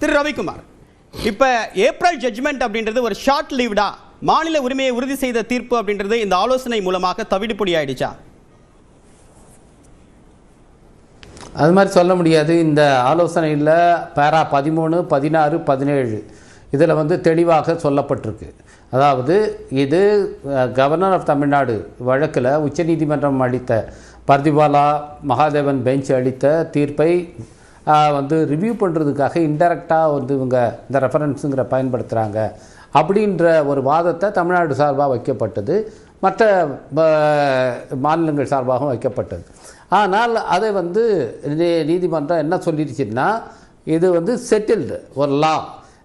திரு ரவிக்குமார். இப்போ April judgement அப்படின்றது ஒரு ஷார்ட் லீவ்டா மாநில உரிமையை உறுதி செய்த தீர்ப்பு அப்படின்றது இந்த ஆலோசனை மூலமாக தவிடுபொடி ஆயிடுச்சா? அது மாதிரி சொல்ல முடியாது. இந்த ஆலோசனையில் பேரா பதிமூணு பதினாறு பதினேழு. இதில் வந்து தெளிவாக சொல்லப்பட்டிருக்கு. அதாவது இது கவர்னர் ஆஃப் தமிழ்நாடு வழக்கில் உச்சநீதிமன்றம் அளித்த பர்திபாலா மகாதேவன் பெஞ்ச் அளித்த தீர்ப்பை வந்து ரிவ்யூ பண்ணுறதுக்காக இன்டெரக்டாக வந்து இவங்க இந்த ரெஃபரன்ஸுங்கிற பயன்படுத்துகிறாங்க அப்படின்ற ஒரு வாதத்தை தமிழ்நாடு சார்பாக வைக்கப்பட்டது. மற்ற மாநிலங்கள் சார்பாகவும் வைக்கப்பட்டது. ஆனால் அதை வந்து நீதிமன்றம் என்ன சொல்லிடுச்சுன்னா இது வந்து செட்டில்டு ஒரு லா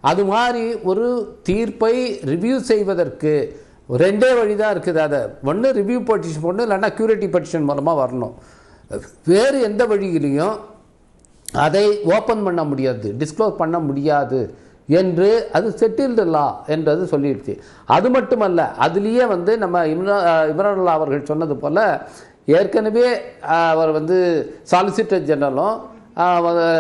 அது மாதிரி ஒரு தீர்ப்பை ரிவ்யூ செய்வதற்கு ரெண்டே வழி தான் இருக்குது. அதை ஒன்று ரிவ்யூ பெட்டிஷன் ஒன்று இல்லைன்னா க்யூரிட்டி பெட்டிஷன் மூலமாக வரணும். வேறு எந்த வழியிலையும் அதை ஓப்பன் பண்ண முடியாது டிஸ்க்ளோஸ் பண்ண முடியாது என்று அது செட்டில்டு லா என்றது சொல்லிடுச்சு. அது மட்டுமல்ல அதுலேயே வந்து நம்ம இம்ரா இம்ரானுல்லா அவர்கள் சொன்னது போல் ஏற்கனவே அவர் வந்து சாலிசிட்டர் ஜெனரலும்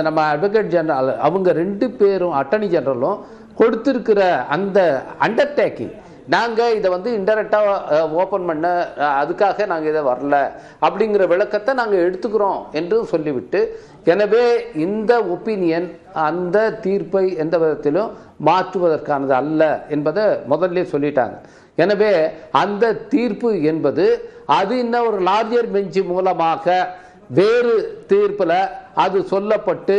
நம்ம அட்வொகேட் ஜெனரல் அவங்க ரெண்டு பேரும் அட்டர்னி ஜெனரலும் கொடுத்துருக்கிற அந்த அண்டர்டேக்கிங் நாங்கள் இதை வந்து இன்டெரக்டாக ஓப்பன் பண்ண அதுக்காக நாங்கள் இதை வரல அப்படிங்கிற விளக்கத்தை நாங்கள் எடுத்துக்கிறோம் என்று சொல்லிவிட்டு எனவே இந்த ஒப்பீனியன் அந்த தீர்ப்பை எந்த விதத்திலும் மாற்றுவதற்கானது அல்ல என்பதை முதல்ல சொல்லிட்டாங்க. எனவே அந்த தீர்ப்பு என்பது அது இன்னும் ஒரு லார்ஜர் பெஞ்சு மூலமாக வேறு தீர்ப்பில் அது சொல்லப்பட்டு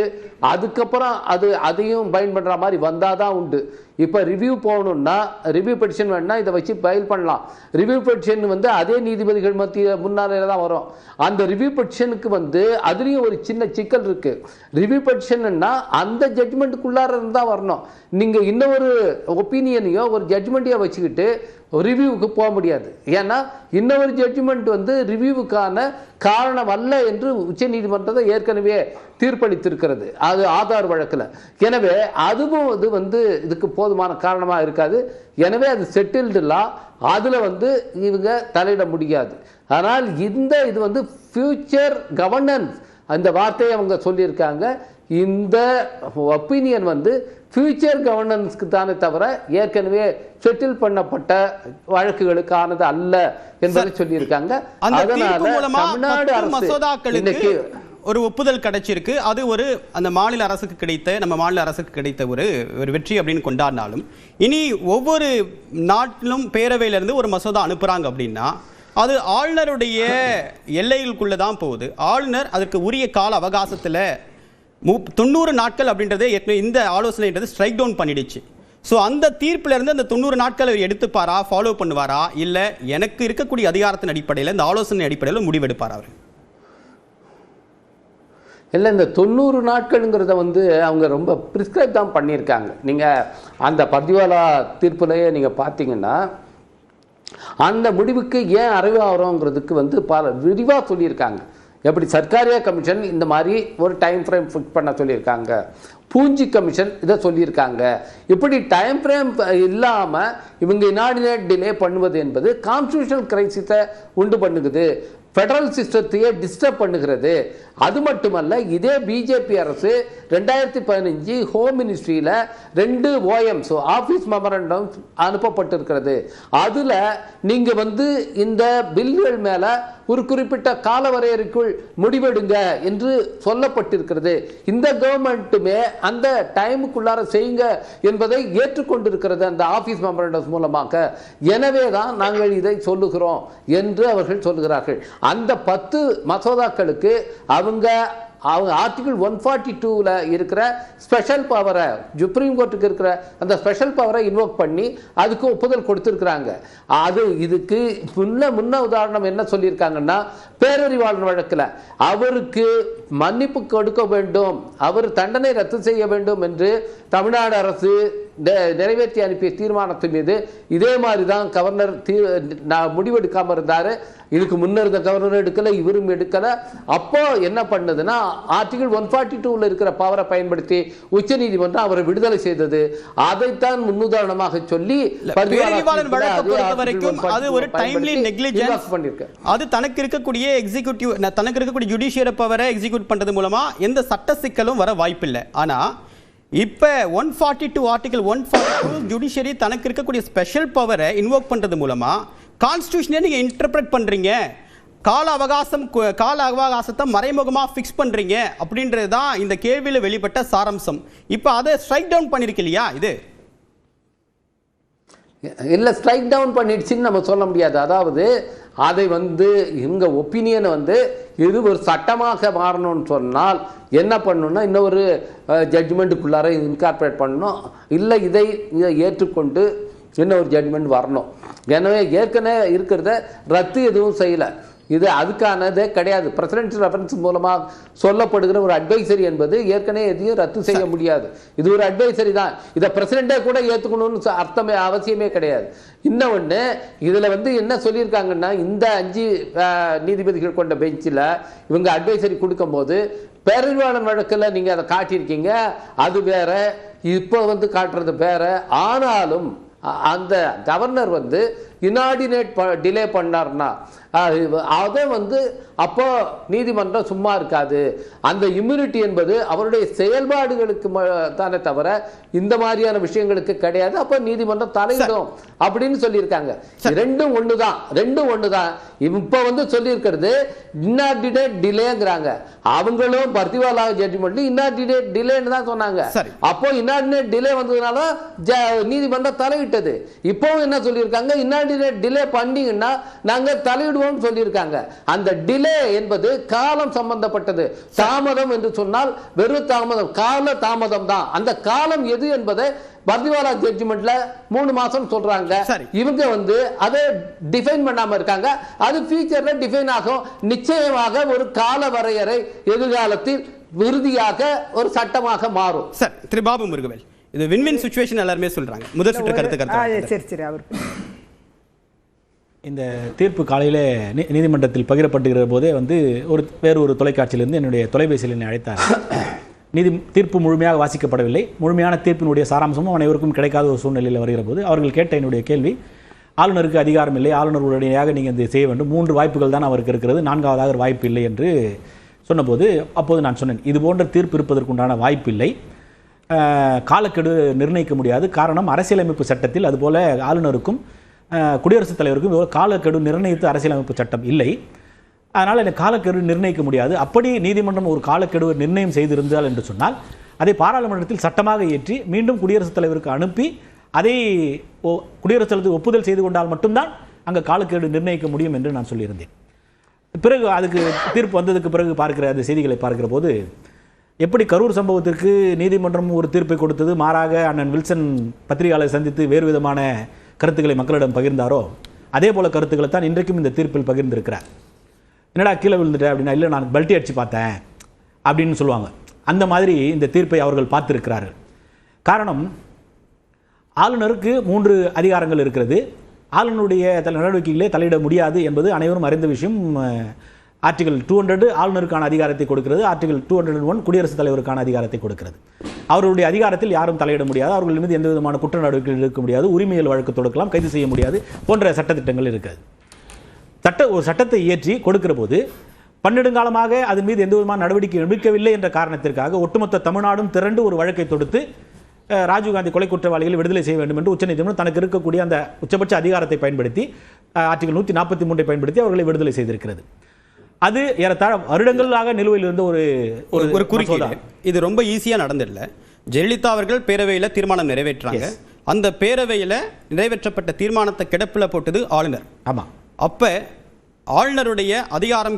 அதுக்கப்புறம் அது அதையும் பைன் பண்ணுற மாதிரி வந்தால் தான் உண்டு. இப்போ ரிவ்யூ போகணுன்னா ரிவ்யூ பெட்டிஷன் வேணும்னா இதை வச்சு ஃபைல் பண்ணலாம். ரிவ்யூ பெட்டிஷன் வந்து அதே நீதிபதிகள் மத்திய முன்னாலையில் தான் வரும். அந்த ரிவ்யூ பெட்டிஷனுக்கு வந்து அதுலேயும் ஒரு சின்ன சிக்கல் இருக்குது ரிவ்யூ பெட்டிஷன்னா அந்த ஜட்மெண்ட்டுக்குள்ளார இருந்து தான் வரணும். நீங்கள் இன்னொரு ஒப்பீனியனையோ ஒரு ஜட்மெண்ட்டையோ வச்சுக்கிட்டு ரிவ்யூவுக்கு போக முடியாது. ஏன்னா இன்னொரு ஜட்ஜ்மெண்ட் வந்து ரிவ்யூவுக்கான காரணம் அல்ல என்று உச்சநீதிமன்றத்தை ஏற்கனவே தீர்ப்பளித்திருக்கிறது. அது ஆதார் வழக்கில். எனவே அதுவும் இது வந்து இதுக்கு போதுமான காரணமாக இருக்காது. எனவே அது செட்டில்டு லா அதில் வந்து இவங்க தலையிட முடியாது. ஆனால் இந்த இது வந்து ஃபியூச்சர் கவர்னன்ஸ் அந்த வார்த்தையை அவங்க சொல்லியிருக்காங்க. இந்த ஒப்பீனியன் வந்து ஃபியூச்சர் கவர்னன்ஸ்க்கு தானே தவிர ஏற்கனவே செட்டில் பண்ணப்பட்ட வழக்குகளுக்கானது அல்ல என்பதை சொல்லியிருக்காங்க. அதனால தமிழ்நாடு அரசு இன்னைக்கு ஒரு ஒப்புதல் கிடைச்சிருக்கு. அது ஒரு அந்த மாநில அரசுக்கு கிடைத்த நம்ம மாநில அரசுக்கு கிடைத்த ஒரு ஒரு வெற்றி அப்படின்னு கொண்டாடினாலும் இனி ஒவ்வொரு நாட்டிலும் பேரவையிலேருந்து ஒரு மசோதா அனுப்புகிறாங்க அப்படின்னா அது ஆளுநருடைய எல்லைகளுக்குள்ளே தான் போகுது. ஆளுநர் அதற்கு உரிய கால அவகாசத்தில் மு தொண்ணூறு நாட்கள் அப்படின்றதே ஏற்கனவே இந்த ஆலோசனைன்றது ஸ்ட்ரைக் டவுன் பண்ணிடுச்சு. ஸோ அந்த தீர்ப்பிலேருந்து அந்த தொண்ணூறு நாட்கள் அவர் எடுத்துப்பாரா ஃபாலோ பண்ணுவாரா இல்லை எனக்கு இருக்கக்கூடிய அதிகாரத்தின் அடிப்படையில் இந்த ஆலோசனை அடிப்படையில் முடிவெடுப்பார் அவர்? இல்லை இந்த தொண்ணூறு நாட்கள்ங்கிறத வந்து அவங்க ரொம்ப ப்ரிஸ்கிரைப் தான் பண்ணியிருக்காங்க. நீங்கள் அந்த பதிவாலா தீர்ப்புலையே நீங்கள் பார்த்தீங்கன்னா அந்த முடிவுக்கு ஏன் அறிவாகிறோங்கிறதுக்கு வந்து பல விரிவாக சொல்லியிருக்காங்க. எப்படி சர்க்காரியா கமிஷன் இந்த மாதிரி ஒரு டைம் ஃப்ரேம் ஃபிக்ஸ் பண்ண சொல்லியிருக்காங்க. பூஞ்சி கமிஷன் இதை சொல்லியிருக்காங்க. இப்படி டைம் ஃப்ரேம் இல்லாமல் இவங்க இனாடினேட் டிலே பண்ணுவது என்பது கான்ஸ்டியூஷனல் கிரைசிஸை உண்டு பண்ணுகுது. ஃபெடரல் சிஸ்டத்தையே டிஸ்டர்ப் பண்ணுகிறது. அது மட்டுமல்ல இதே பிஜேபி அரசு ரெண்டாயிரத்தி பதினஞ்சு ஹோம் மினிஸ்ட்ரியில் ரெண்டு ஓஎம்ஸ் ஆஃபீஸ் மெமரண்டம் அனுப்பப்பட்டிருக்கிறது. அதில் நீங்கள் வந்து இந்த பில்கள் மேலே ஒரு குறிப்பிட்ட கால வரையறைக்குள் முடிவெடுங்க என்று சொல்லப்பட்டிருக்கிறது. இந்த கவர்மெண்ட்டுமே அந்த டைமுக்குள்ளார செய்யுங்க என்பதை ஏற்றுக்கொண்டிருக்கிறது அந்த ஆஃபீஸ் மெமரண்டம்ஸ் மூலமாக. எனவே தான் நாங்கள் இதை சொல்லுகிறோம் என்று அவர்கள் சொல்லுகிறார்கள். அந்த பத்து மசோதாக்களுக்கு அவங்க அவங்க ஆர்டிகிள் ஒன் ஃபார்ட்டி டூவில் இருக்கிற ஸ்பெஷல் பவரை சுப்ரீம் கோர்ட்டுக்கு இருக்கிற அந்த ஸ்பெஷல் பவரை இன்வோக் பண்ணி அதுக்கு ஒப்புதல் கொடுத்துருக்குறாங்க. அது இதுக்கு முன்ன முன்ன உதாரணம் என்ன சொல்லியிருக்காங்கன்னா பேரறிவாளன் வழக்கில் அவருக்கு மன்னிப்பு கொடுக்க வேண்டும் அவர் தண்டனை ரத்து செய்ய வேண்டும் என்று தமிழ்நாடு அரசு நிறைவேற்றி அனுப்பிய தீர்மானத்தின் மீது இதே மாதிரி தான் கவர்னர் தீ நான் முடிவெடுக்காம இருந்தார். இதுக்கு முன்னர் இருந்த கவர்னர் எடுக்கல இவரும் எடுக்கல. அப்போ என்ன பண்ணதுன்னா ஆர்டிகல் ஒன் ஃபார்ட்டி டூவில் இருக்கிற பவரை பயன்படுத்தி உச்சநீதிமன்றம் அவரை விடுதலை செய்தது. அதைத்தான் முன்னுதாரணமாக சொல்லி அது பொறுத்த article வரைக்கும் 142 அது ஒரு டைம்லி நெக்லிஜென்ஸ் invoke பண்ணிருக்கு அது தனக்கு இருக்கக்கூடிய எக்ஸிக்யூட்டிவ் தனக்கு இருக்கக்கூடிய ஜுடிஷியர் பவரை எக்ஸிக்யூட் பண்றது மூலமா எந்த சட்ட சிக்கலும் வர வாய்ப்பில்லை. ஆனா இப்போ one forty two article one forty two judiciary தனக்கு இருக்கக்கூடிய ஸ்பெஷல் பவரை இன்வோக் பண்ணுறது மூலமாக கான்ஸ்டியூஷனே நீங்கள் இன்டர்பிரட் பண்ணுறீங்க கால அவகாசம் கால அவகாசத்தை மறைமுகமாக ஃபிக்ஸ் பண்ணுறீங்க அப்படின்றது தான் இந்த கேள்வியில் வெளிப்பட்ட சாராம்சம். இப்போ அதை ஸ்ட்ரைக் டவுன் பண்ணியிருக்கு இல்லையா இது? இல்லை ஸ்ட்ரைக் டவுன் பண்ணிடுச்சுன்னு நம்ம சொல்ல முடியாது. அதாவது அதை வந்து இவங்க ஒப்பீனியனை வந்து இது ஒரு சட்டமாக மாறணும்னு சொன்னால் என்ன பண்ணணும்னா இன்னொரு ஜட்ஜ்மெண்ட்டுக்குள்ளார இன்கார்பரேட் பண்ணணும். இல்லை இதை இதை ஏற்றுக்கொண்டு இன்னொரு ஜட்ஜ்மெண்ட் வரணும். எனவே ஏற்கனவே இருக்கிறத ரத்து எதுவும் செய்யலை. இது அதுக்கானதே கிடையாது. பிரசிடென்ட் ரெஃபரன்ஸ் மூலமாக சொல்லப்படுகிற ஒரு அட்வைசரி என்பது ஏற்கனவே எதையும் ரத்து செய்ய முடியாது. இது ஒரு அட்வைசரி தான். இதை பிரசிடென்ட்டே கூட ஏற்றுக்கணும்னு அர்த்தமே அவசியமே கிடையாது. இன்னொன்று இதில் வந்து என்ன சொல்லியிருக்காங்கன்னா இந்த அஞ்சு நீதிபதிகள் கொண்ட பெஞ்சில் இவங்க அட்வைசரி கொடுக்கும்போது பேரறிவாளன் வழக்கில் நீங்கள் அதை காட்டியிருக்கீங்க. அது வேற இப்போ வந்து காட்டுறது வேற. ஆனாலும் அந்த கவர்னர் வந்து இனாடினேட் டிலே பண்ணார்னா அதை வந்து அப்போ நீதிமன்றம் சும்மா இருக்காது. அந்த இம்யூனிட்டி என்பது அவருடைய செயல்பாடுகளுக்கு தானே தவிர இந்த மாதிரியான விஷயங்களுக்கு கிடையாது. அப்போ நீதிமன்றம் தலையிடும் அப்படின்னு சொல்லியிருக்காங்க. ரெண்டும் ஒன்று தான் ரெண்டும் ஒன்று தான் இப்போ வந்து சொல்லியிருக்கிறது இன்னார்டினேட் டிலேங்கிறாங்க அவங்களும் பர்த்திவாலா ஜட்ஜ்மெண்ட் இன்னார்டினேட் டிலேன்னு தான் சொன்னாங்க. அப்போ இன்னார்டினேட் டிலே வந்ததுனால நீதிமன்றம் தலையிட்டது. இப்போவும் என்ன சொல்லியிருக்காங்க? இன்னார்டினேட் டிலே பண்ணீங்கன்னா நாங்க தலையிடுவோம் சொல்லியிருக்காங்க. அந்த டிலே என்பது காலம் சம்பந்தப்பட்டது. தாமதம் என்று சொன்னால் வெறும் தாமதம். கால தாமதம் தான். அந்த காலம் எது என்பதை பர்திவாலா ஜட்ஜ்மெண்ட்ல மூணு மாசம் சொல்றாங்க. இவங்க வந்து அதை டிஃபைன் பண்ணாம இருக்காங்க. அது ஃபியூச்சர்ல டிஃபைன் ஆகும். நிச்சயமாக ஒரு கால வரையறை எதிர்காலத்தில் இறுதியாக ஒரு சட்டமாக மாறும். சார் திரு பாபு முருகவேல் இது வின் வின் சுச்சுவேஷன் எல்லாருமே சொல்றாங்க. முதல் சுற்று கருத்து கருத்து சரி சரி அவருக்கு. இந்த தீர்ப்பு காலையில் நீ நீதிமன்றத்தில் பகிரப்பட்டுகிற போதே வந்து ஒரு வேறு ஒரு தொலைக்காட்சியிலிருந்து என்னுடைய தொலைபேசியில் என்னை அழைத்தார். நீதி தீர்ப்பு முழுமையாக வாசிக்கப்படவில்லை. முழுமையான தீர்ப்பினுடைய சாராம்சமும் அனைவருக்கும் கிடைக்காத ஒரு சூழ்நிலையில் வருகிற போது அவர்கள் கேட்ட என்னுடைய கேள்வி ஆளுநருக்கு அதிகாரம் இல்லை ஆளுநர் உடனடியாக நீங்கள் இதை செய்ய வேண்டும். மூன்று வாய்ப்புகள் தான் அவருக்கு இருக்கிறது. நான்காவதாக வாய்ப்பு இல்லை என்று சொன்னபோது அப்போது நான் சொன்னேன் இது போன்ற தீர்ப்பு இருப்பதற்குண்டான வாய்ப்பில்லை இல்லை. காலக்கெடு நிர்ணயிக்க முடியாது. காரணம் அரசியலமைப்பு சட்டத்தில் அதுபோல ஆளுநருக்கும் குடியரசுத் தலைவருக்கும் காலக்கெடு நிர்ணயித்து அரசியலமைப்பு சட்டம் இல்லை. அதனால் எனக்கு காலக்கெடு நிர்ணயிக்க முடியாது. அப்படி நீதிமன்றம் ஒரு காலக்கெடு நிர்ணயம் செய்திருந்தால் என்று சொன்னால் அதை பாராளுமன்றத்தில் சட்டமாக ஏற்றி மீண்டும் குடியரசுத் தலைவருக்கு அனுப்பி அதை குடியரசுத் தலைவர் ஒப்புதல் செய்து கொண்டால் மட்டும்தான் அங்கே காலக்கெடு நிர்ணயிக்க முடியும் என்று நான் சொல்லியிருந்தேன். பிறகு அதுக்கு தீர்ப்பு வந்ததுக்கு பிறகு பார்க்கிற அந்த செய்திகளை பார்க்கிற போது எப்படி கரூர் சம்பவத்திற்கு நீதிமன்றம் ஒரு தீர்ப்பை கொடுத்தது? மாறாக அண்ணன் வில்சன் பத்திரிகையாளர் சந்தித்து வேறு விதமான கருத்துக்களை மக்களிடம் பகிர்ந்தாரோ அதே போல கருத்துக்களை தான் இன்றைக்கும் இந்த தீர்ப்பில் பகிர்ந்திருக்கிறார். என்னடா கீழே விழுந்துட்டேன் அப்படின்னா இல்லை நான் பல்ட்டி அடிச்சு பார்த்தேன் அப்படின்னு சொல்லுவாங்க. அந்த மாதிரி இந்த தீர்ப்பை அவர்கள் பார்த்திருக்கிறார்கள். காரணம் ஆளுநருக்கு மூன்று அதிகாரங்கள் இருக்கிறது. ஆளுநருடைய தல நடவடிக்கைகளே தலையிட முடியாது என்பது அனைவரும் அறிந்த விஷயம். ஆர்டிகல் டூ ஹண்ட்ரட் ஆளுநருக்கான அதிகாரத்தை கொடுக்கிறது. ஆர்டிகல் டூ ஹண்ட்ரட் ஒன் குடியரசுத் தலைவருக்கான அதிகாரத்தை கொடுக்கிறது. அவர்களுடைய அதிகாரத்தில் யாரும் தலையிட முடியாது. அவர்கள் மீது எந்த விதமான குற்ற நடவடிக்கைகள் இருக்க முடியாது. உரிமையல் வழக்கு தொடுக்கலாம் கைது செய்ய முடியாது போன்ற சட்டத்திட்டங்கள் இருக்காது. சட்ட ஒரு சட்டத்தை இயற்றி கொடுக்கிற போது பன்னெடுங்காலமாக அதன் மீது எந்த விதமான நடவடிக்கை எடுக்கவில்லை என்ற காரணத்திற்காக ஒட்டுமொத்த தமிழ்நாடும் திரண்டு ஒரு வழக்கை தொடுத்து ராஜீவ்காந்தி கொலை குற்றவாளிகளை விடுதலை செய்ய வேண்டும் என்று உச்சநீதிமன்றம் தனக்கு இருக்கக்கூடிய அந்த உச்சபட்ச அதிகாரத்தை பயன்படுத்தி ஆர்டிகல் நூற்றி நாற்பத்தி மூன்றை பயன்படுத்தி அவர்களை விடுதலை செய்திருக்கிறது. அது ஏறத்தாழ வருடங்களாக நிலுவையில் இருந்த ஒரு ஒரு மசோதா. இது ரொம்ப ஈஸியா நடந்துடல ஜெயலலிதா அவர்கள் பேரவையில தீர்மானம் நிறைவேற்றாங்க. அந்த பேரவையில நிறைவேற்றப்பட்ட தீர்மானத்தை கிடப்பில் போட்டது ஆளுநர். ஆமா. அப்ப ஆளுநருடைய அதிகாரம்